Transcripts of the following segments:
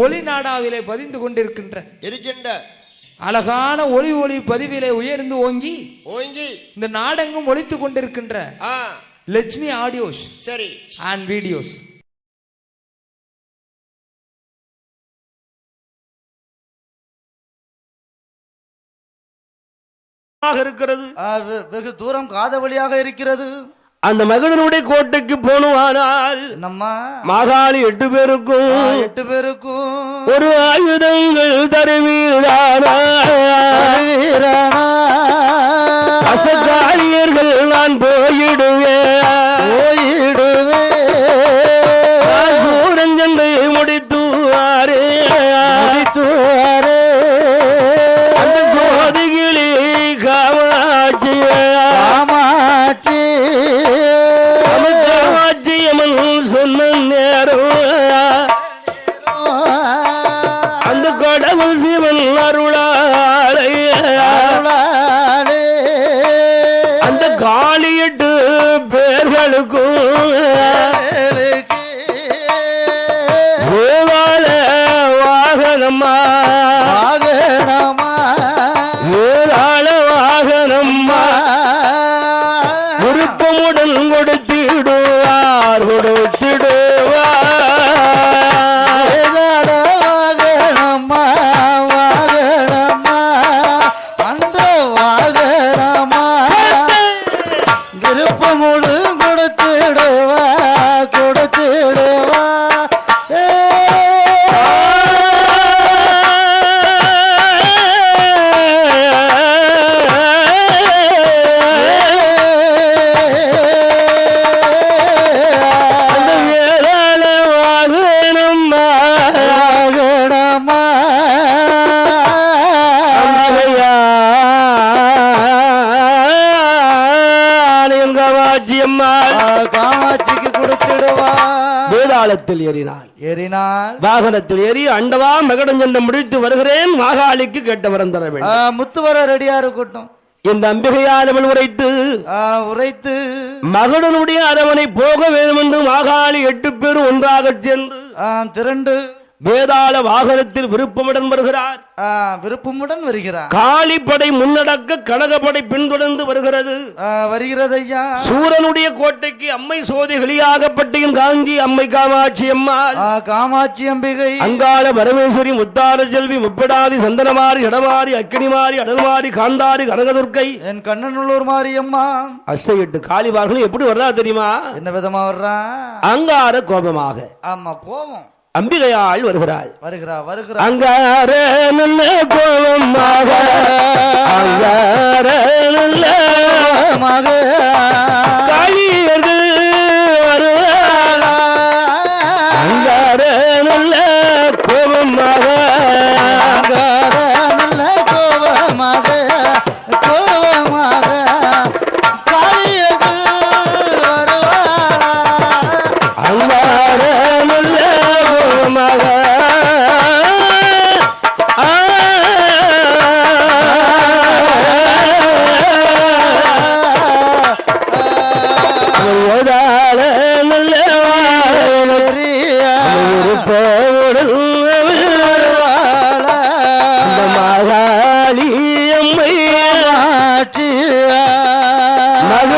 ஒளி நாடாவிலே பதிந்து கொண்டிருக்கின்ற இருக்கின்ற அழகான ஒளி ஒளி பதிவிலே உயர்ந்து ஓங்கி ஓங்கி இந்த நாடெங்கும் ஒழித்துக் கொண்டிருக்கின்ற லட்சுமி ஆடியோஸ் சரி. அண்ட் வீடியோஸ் இருக்கிறது. வெகு தூரம் காத வழியாக இருக்கிறது. அந்த மகனுடைய கோட்டைக்கு போனுவானால் என்னம்மா மாகாளி எட்டு பேருக்கும் எட்டு பேருக்கும் ஒரு ஆயுதங்கள் தருவீரானா? வீரானா, அசகாரியர்கள் நான் போயிடுவேன். ஆக ஏறினாள். ஏறினாள். வாகனத்தில் ஏறி அண்டவா மகடஞ்சண்டம் முடித்து வருகிறேன் மாகாளிக்கு கேட்ட வரம் தர வேண்டும். முத்து வர ரெடியா இருக்கட்டும் இந்த அம்பிகையானவள் உரைத்து உரைத்து மகடனுடைய அரவணை போக வேண்டும் என்று மாகாளி எட்டு பேரும் ஒன்றாகச் சென்று ஆ, திரண்டு வேதாள வாகனத்தில் விருப்பமுடன் வருகிறார். விருப்பமுடன் வருகிறார். காளிப்படை முன்னடக்க கனகப்படை பின்தொடர்ந்து வருகிறது. வருகிறது ஐயா சூரனுடைய கோட்டைக்கு அம்மை சோதி வெளியாகப்பட்டியும் காஞ்சி அம்மை காமாட்சி அம்மாள். ஆ, காமாட்சி அம்பிகை. அங்காள பரமேஸ்வரி முத்தார செல்வி முப்படாதி சந்தனமாரி இடமாரி அக்கினிமாரி அடல்மாரி காந்தாரி கனகதுர்க்கை. என் கண்ணனுள்ளூர் மாரியம்மா. அஷ்ட எட்டு காளிவார்களும் எப்படி வர்றா தெரியுமா? என்ன விதமா வர்றா? அங்கார கோபமாக. ஆமா கோபம். அம்பிகையாள் வருகிறாள். வருகிறா வருகிறா. அங்கார நல்ல கோபமாக. அங்கார நல்ல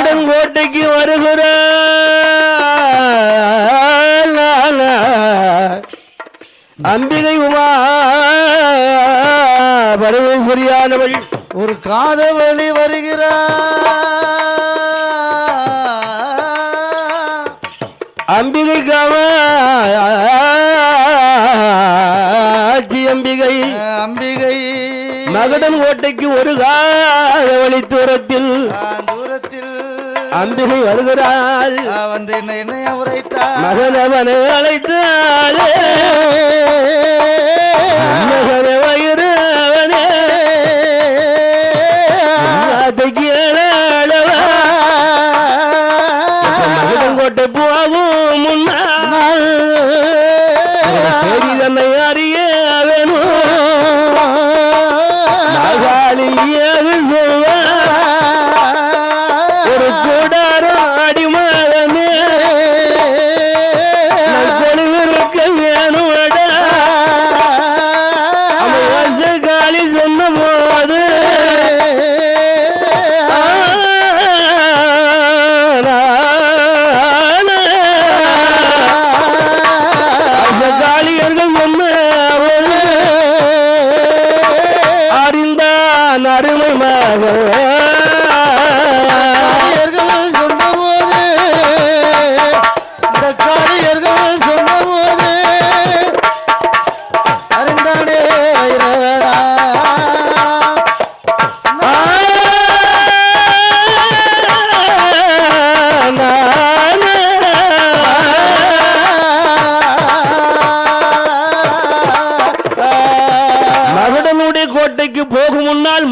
மகுடன் கோட்டைக்கு வருகிறாள் அம்பிகை உமா பரமேஸ்வரியானவள் ஒரு காதவழி வருகிறார் அம்பிகை காமாட்சி அம்பிகை. அம்பிகை. மகுடன் கோட்டைக்கு ஒரு காதவழி தூரத்தில் அம்பிகை வருகிறாள். வந்து என்ன என்னைய உரைத்தார் மகனவனை அழைத்தாளே.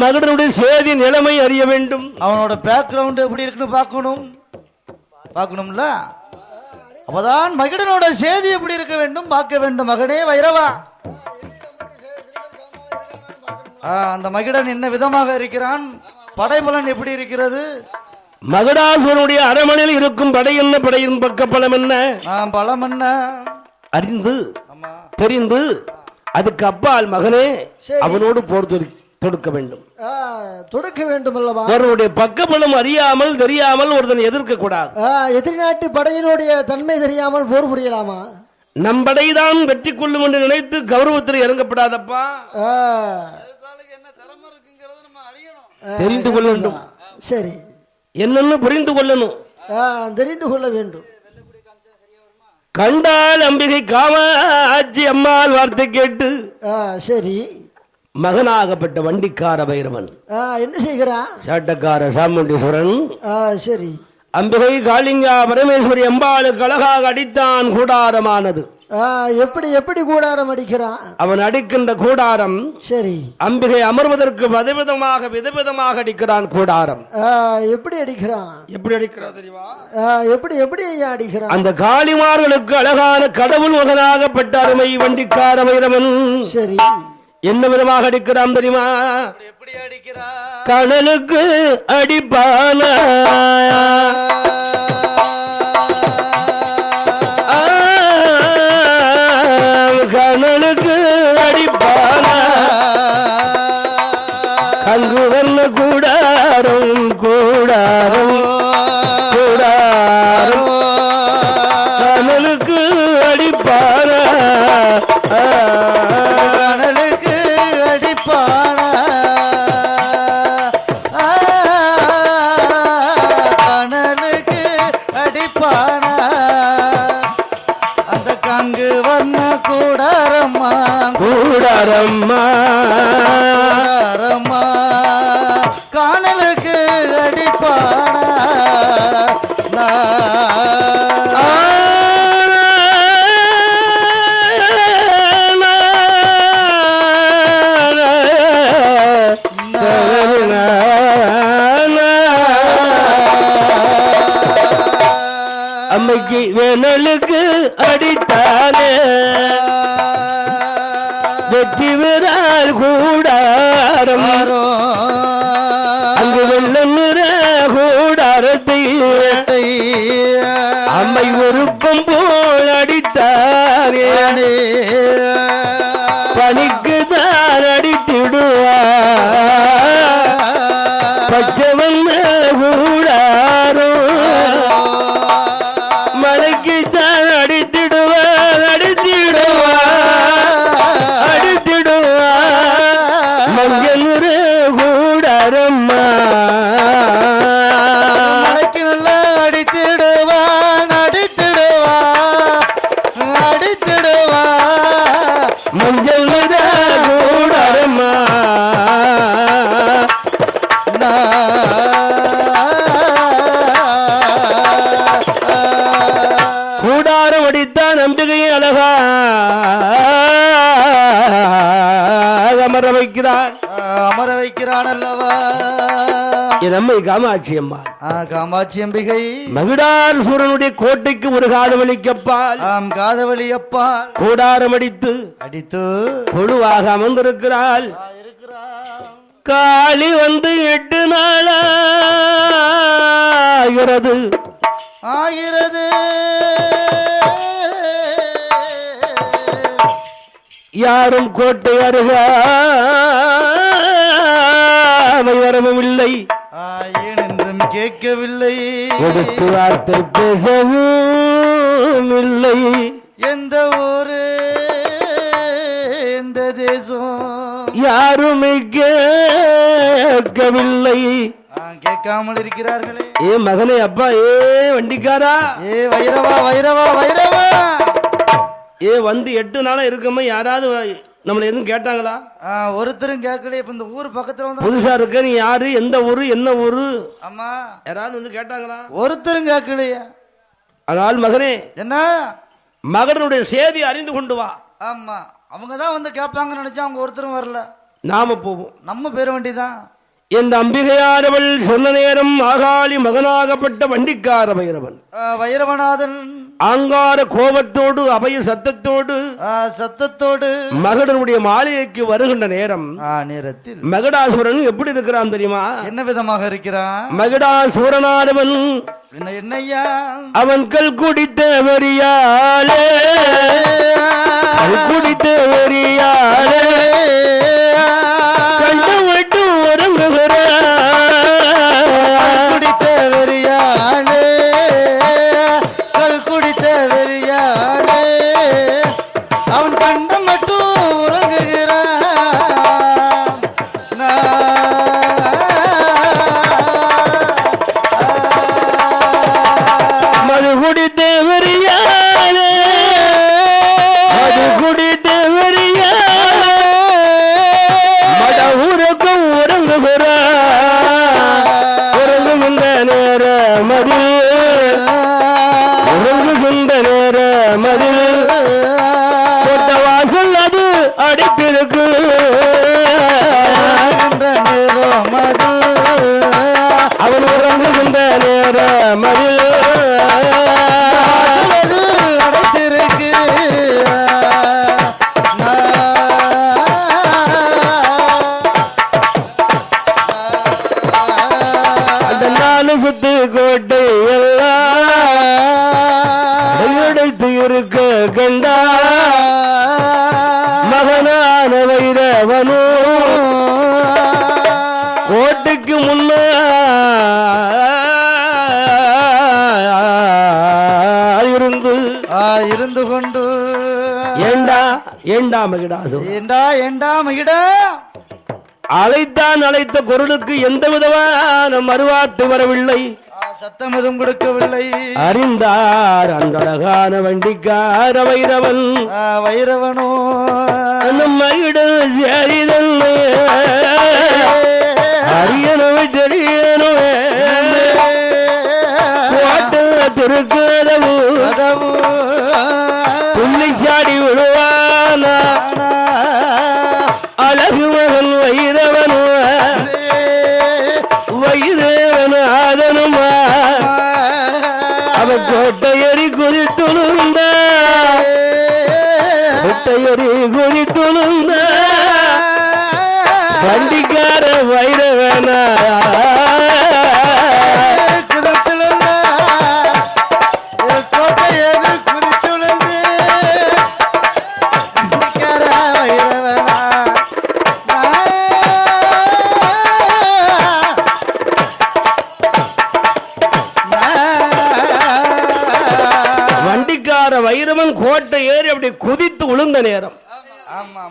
மகனுடைய சேதி நிலைமை அறிய வேண்டும். அவனோட பேக்ரவுண்ட் எப்படி இருக்குன்னு பார்க்கணும். பார்க்கணும்ல? அப்பதான் மகிடனோட செய்தி எப்படி இருக்க வேண்டும்? பார்க்க வேண்டும். மகனே வைரவா. அந்த மகிடன் என்ன விதமாக இருக்கிறான்? படைபலன் எப்படி இருக்கிறது? மகடாசுரனுடைய அரமனையில் இருக்கும் படை என்ன? படையின் பக்கப்பலம் என்ன? ஆ, பலம் என்ன? அறிந்து தெரிந்து அதுக்கு அப்பால் மகனே சரி. அவனோடு போர் தொடு- தொடுக்க வேண்டும். ஆ, தொடுக்க வேண்டும் அல்லவா ஒருவனுடைய பக்கப்பலம் அறியாமல் தெரியாமல் ஒருத்தன் எதிர்க்க கூடாது. ஆ, எதிர்நாட்டு படையினுடைய தன்மை தெரியாமல் போர் புரியலாமா? நம் படைதான் வெற்றி கொள்ளும் என்று நினைத்து கௌரவத்தில் இறங்கப்படாதப்பா. தெரிந்து கொள்ள வேண்டும். சரி. என்னன்னு புரிந்து கொள்ளணும். ஆ, தெரிந்து கொள்ள வேண்டும். கண்டால் அம்பிகை காமாட்சி அம்மாள் வார்த்தை கேட்டு ஆ, சரி. மகனாகப்பட்ட வண்டிக்கார பைரவன். ஆ, என்ன செய்கிறான்? சாட்டக்கார சாமுண்டீஸ்வரன். ஆ, சரி. அம்பிகை காளிங்கா பரமேஸ்வரி அம்பாளுக்கு அழகாக அடித்தான் கூடாரமானது. எப்படி எப்படி கூடாரம் அடிக்கிறான்? அவன் அடிக்கின்ற கூடாரம் சரி. அம்பிகை அமர்வதற்கு விதவிதமாக விதவிதமாக அடிக்கிறான் கூடாரம். எப்படி அடிக்கிறான்? எப்படி அடிக்கிறான் தெரியுமா? எப்படி எப்படி ஐயா அடிக்கிறான்? அந்த காளிமார்களுக்கு அழகான கடவுள் மகனாகப்பட்ட அருமை வண்டிக்கார வைரவன். சரி. என்ன விதமாக அடிக்கிறான் தெரியுமா? எப்படி அடிக்கிறா கணலுக்கு அடிப்பான? கூடாரம் கூடாரம் கணலுக்கு அம்மைக்கு வேணலுக்கு அடித்தானே. வெற்றி பெறால் கூடாரம். என் அம்மை காமாட்சி அம்மா ஆ, காமாட்சி அம்பிகை. மகிடார் சூரனுடைய கோட்டைக்கு ஒரு காதவழிக்கப்பால். ஆம் அப்பா கூடாரம் அடித்து அடித்து. கொழுவாக அமர்ந்திருக்கிறாள். காளி வந்து எட்டு நாளாகிறது. ஆகிறது. யாரும் கோட்டை அருகாமை வரவும் இல்லை. கேட்கவில்லை. கொடுத்து வார்த்தை பேசவும் இல்லை. எந்த ஊரு எந்த தேசம்? யாருமே கேட்கவில்லை. கேட்காமல் இருக்கிறார்களே. ஏ மகனே அப்பா ஏ வண்டிக்காரா? ஏ வைரவா வைரவா வைரவா. ஏ வந்து எட்டு நாளா இருக்கமா யாராவது நம்மளை எதுவும் கேட்டாங்களா? ஒருத்தரும் கேட்கல இப்ப இந்த ஊர் பக்கத்துல வந்து புதுசா இருக்க நீ யாரு எந்த ஊரு என்ன ஊரு? அம்மா. யாராவது வந்து கேட்டாங்களா? ஒருத்தரும் கேட்கலையா. ஆனால் மகனே என்ன? மகனுடைய சேதி அறிந்து கொண்டு வா. ஆமா. அவங்க தான் வந்து கேட்பாங்கன்னு நினைச்சா அவங்க ஒருத்தரும் வரல. நாம போவோம். நம்ம பேர வேண்டிதான். என் அம்பிகையாரவள் சொன்ன நேரம் ஆகாளி மகனாகப்பட்ட வண்டிக்கார பைரவன் வைரவநாதன் ஆங்கார கோபத்தோடு அபய சத்தத்தோடு சத்தத்தோடு மகடனுடைய மாளிகைக்கு வருகின்ற நேரம் ஆ, நேரத்தில் மகடாசுரன் எப்படி இருக்கிறான் தெரியுமா? என்ன விதமாக இருக்கிறான்? மகடாசுரனானவன் என்ன என்னய்யா? அவன் கல் குடித்த வரியாலே குடித்த வரியாலே அழைத்தான் அழைத்த குரலுக்கு எந்த விதமான மறுவார்த்தை வரவில்லை. சத்தம் எதுவும் கொடுக்கவில்லை. அறிந்தார் அந்த அழகான வண்டிக்கார வைரவன். வைரவனோ. நம்மையிடம் சேரிதல்லே. அரியனவை தெரியணுமே பட்டையறி குறி குதித்துணுந்த வண்டிக்கார வைரவனா.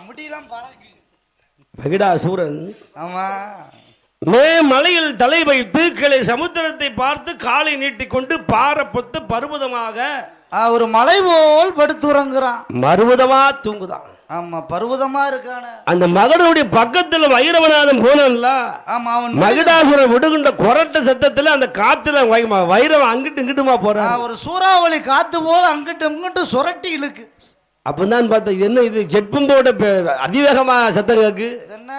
முடியெல்லாம் பறக்கு மகிடாசூரன் ஆமா. மே மலையில் தலை வைத்து கிளை சமுத்திரத்தை பார்த்து காலை நீட்டிக்கொண்டு பாரப்பத்து பருவதமாக ஆ, ஒரு மலை போல் படுத்து உறங்குறான் மருவதமா தூங்குதான். ஆமா பர்வதமா இருக்கான. அந்த மகனுடைய பக்கத்துல வைரவநாதன் போனல ஆமா அவன் மகிடாசுரன் விடுகின்ற கொரட்ட சத்தத்துல அந்த காத்துல வைரவன் அங்கிட்டு இங்கிட்டுமா போறான். ஒரு சூறாவளி காத்து போல அங்கிட்டு இங்கிட்டு சுரட்டி இழுக்கு. அப்பதான் பார்த்தா என்ன இது? ஜெட்பம் போட அதிவேகமா சத்தம் இது என்ன?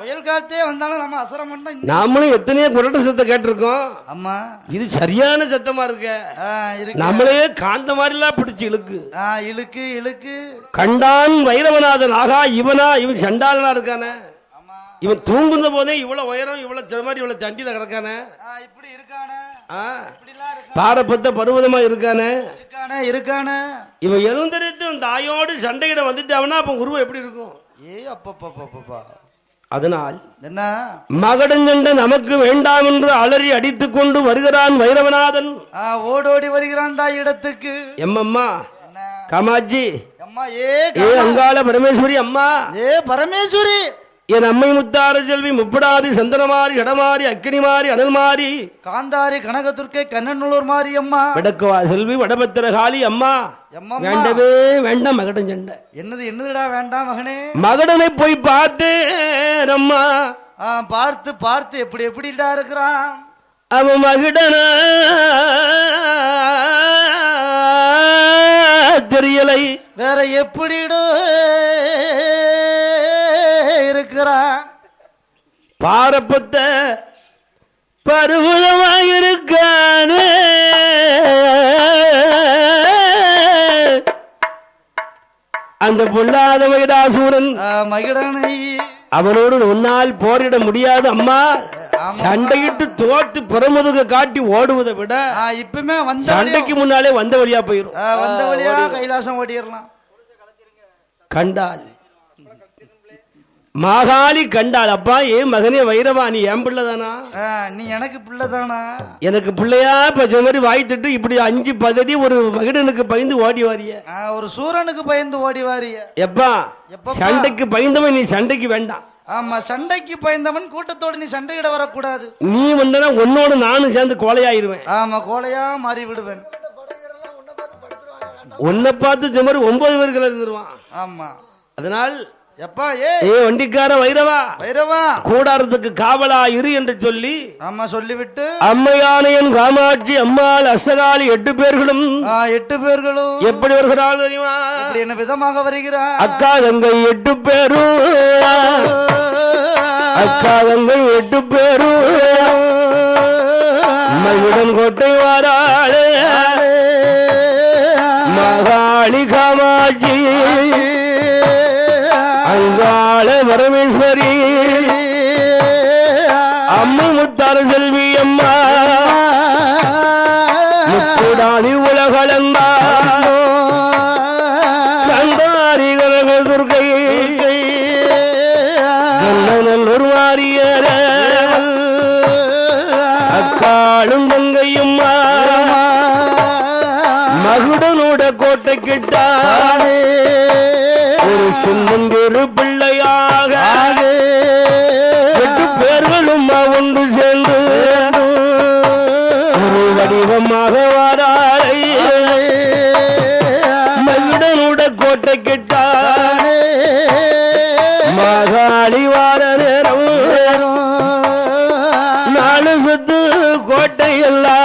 புயல் காத்தே வந்தாலும் நம்ம அசரம் இன்னும் நாமளும் எத்தனையோ கொரட்ட சத்தம் கேட்டிருக்கோம். ஆமா. இது சரியான சத்தமா இருக்க. நம்மளே காந்த மாதிரிலாம் பிடிச்சு இழுக்கு. இழுக்கு இழுக்கு. கண்டான் வைரவநாதன். ஆகா இவனா? இவன் சண்டாளனா இருக்கானே. ஆமா. இவன் தூங்குன போதே இவ்வளவு உயரம் இவ்வளவு மாதிரி இவ்வளவு தண்டியில கிடக்கானே. இப்படி இருக்கானே. பாரப்பத்த பருவதமா இருக்கானே? இருக்கானே இருக்கானே. இவன் எழுந்தரித்து தாயோடு சண்டையிட வந்துட்டாவனா அப்ப உருவம் எப்படி இருக்கும்? ஏ அப்பப்பப்பப்பா அதனால் என்ன? மகடங்கண்ட நமக்கு வேண்டாம் என்று அலறி அடித்துக் கொண்டு வருகிறான் வைரவநாதன். ஓடோடி வருகிறான் தாய் இடத்துக்கு. எம்மம்மா காமாட்சி. அம்மா ஏ அங்காள பரமேஸ்வரி அம்மா. ஏ பரமேஸ்வரி. என் அம்மை முத்தார செல்வி முப்படாதி சந்தனமாரி இடமாரி அக்கினிமாரி அனல்மாரி. காந்தாரி கனகதுர்க்கை கண்ணநல்லூர் மாரியம்மா வடக்குவா செல்வி வடபத்திர காளி அம்மா வேண்டவே வேண்டாம் மகடன் சண்டை. என்னது என்னதுடா வேண்டாம் மகனே? மகடனை போய் பார்த்தேன் அம்மா. பார்த்து பார்த்து எப்படி எப்படிடா இருக்கிறான்? அவன் மகிடன? தெரியலை. வேற எப்படிடோ? இருக்கிறான் பாரப்பத்த பருவதமாயிருக்கானே. அந்த பொல்லாத மகிடனை. அவனோடு உன்னால் போரிட முடியாது அம்மா. சண்டையிட்டு தோத்து புறமுதுக காட்டி ஓடுவதை விட இப்பவுமே வந்த சண்டைக்கு முன்னாலே வந்த வழியா போயிரும். ஆ, வந்த வழியா கைலாசம் ஓடிடலாம். கண்டாள் மாகாளி கண்டாள் அப்பா ஏன் மகனே வைரவா? நீ என் பிள்ளைதானா? நீ எனக்கு பிள்ளைதானா? எனக்கு பிள்ளையா? பச்சை மாதிரி வாய்த்துட்டு இப்படி அஞ்சு பததி ஒரு மகிடனுக்கு பயந்து ஓடி வாரிய ஒரு சூரனுக்கு பயந்து ஓடி வாரிய எப்பா? சண்டைக்கு பயந்தவன் நீ சண்டைக்கு வேண்டாம். ஆமா சண்டைக்கு பயந்தவன் கூட்டத்தோடு நீ சண்டையிட வரக்கூடாது. நீ வந்தனா உன்னோட நானும் சேர்ந்து கோலையாயிருவேன் ஆமா கோலையா மாறி விடுவேன் உன்னை பார்த்து மாதிரி ஒன்பது பேர்கள் இருந்துருவான். ஆமா. அதனால் எப்பா ஏ ஏ வண்டிக்கார வைரவா. வைரவா. கூடாரத்துக்கு காவலா இரு என்று சொல்லி ஆமா சொல்லிவிட்டு. அம்மையானையன் காமாட்சி அம்மாள் அசகாலி எட்டு பேர்களும் ஆ, எட்டு பேர்களும். எப்படி வருகிறாள் தெரியுமா? என்ன விதமாக வருகிறார்? அக்கா தங்கை எட்டு பேரும் அக்கா தங்கை எட்டு பேரும் மகிடம் கோட்டை வாராளே அம்மு முத்தார செல்வி அம்மா. முத்துடாணி உலகளந்தா கோட்டை கிட்டா மகாளி வார நேரம். நாலு சுத்து கோட்டை எல்லாம்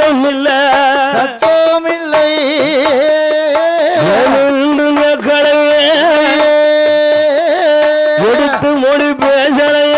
சத்தம் இல்ல சத்தம் இல்லை கலையே எடுத்து மொழி பேசலையே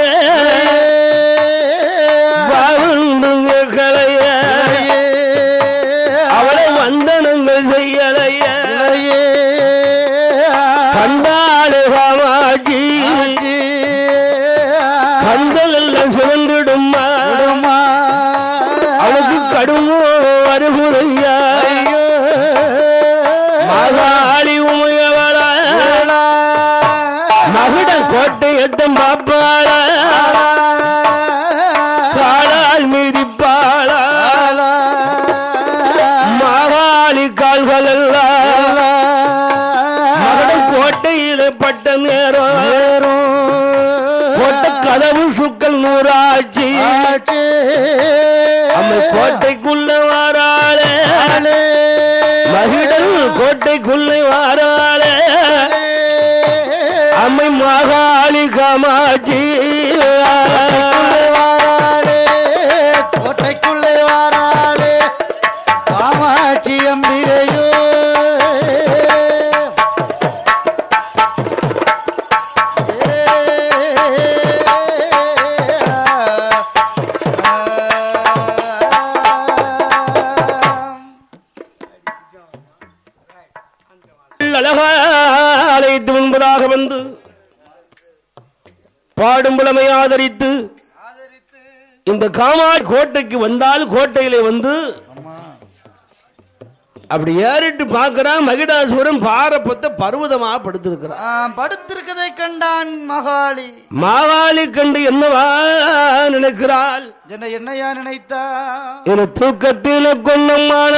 மகுடம் கோட்டையிலே பட்ட நேரம். கோட்டை கதவு சுக்கல் நூறாட்சி. அம்மை கோட்டைக்குள்ள வாராளே. மகிழல் கோட்டைக்குள்ளே வாராளே. அம்மை மகாளி காமாட்சி அழகாலைத்து முன்பதாக வந்து பாடும் புலமை ஆதரித்து இந்த காமாட்சி கோட்டைக்கு வந்தால் கோட்டையிலே வந்து அப்படி ஏறிட்டு பார்க்கறான் மகிடாசுரன் பாரப்பத்தை பர்வதமா படுத்திருக்கிறான். படுத்திருக்கதை கண்டான் மகாளி. மாகாளி கண்டு என்னவா நினைக்கிறாள்? என்ன என்னையா நினைத்தா? என தூக்கத்தில் கொன்னமான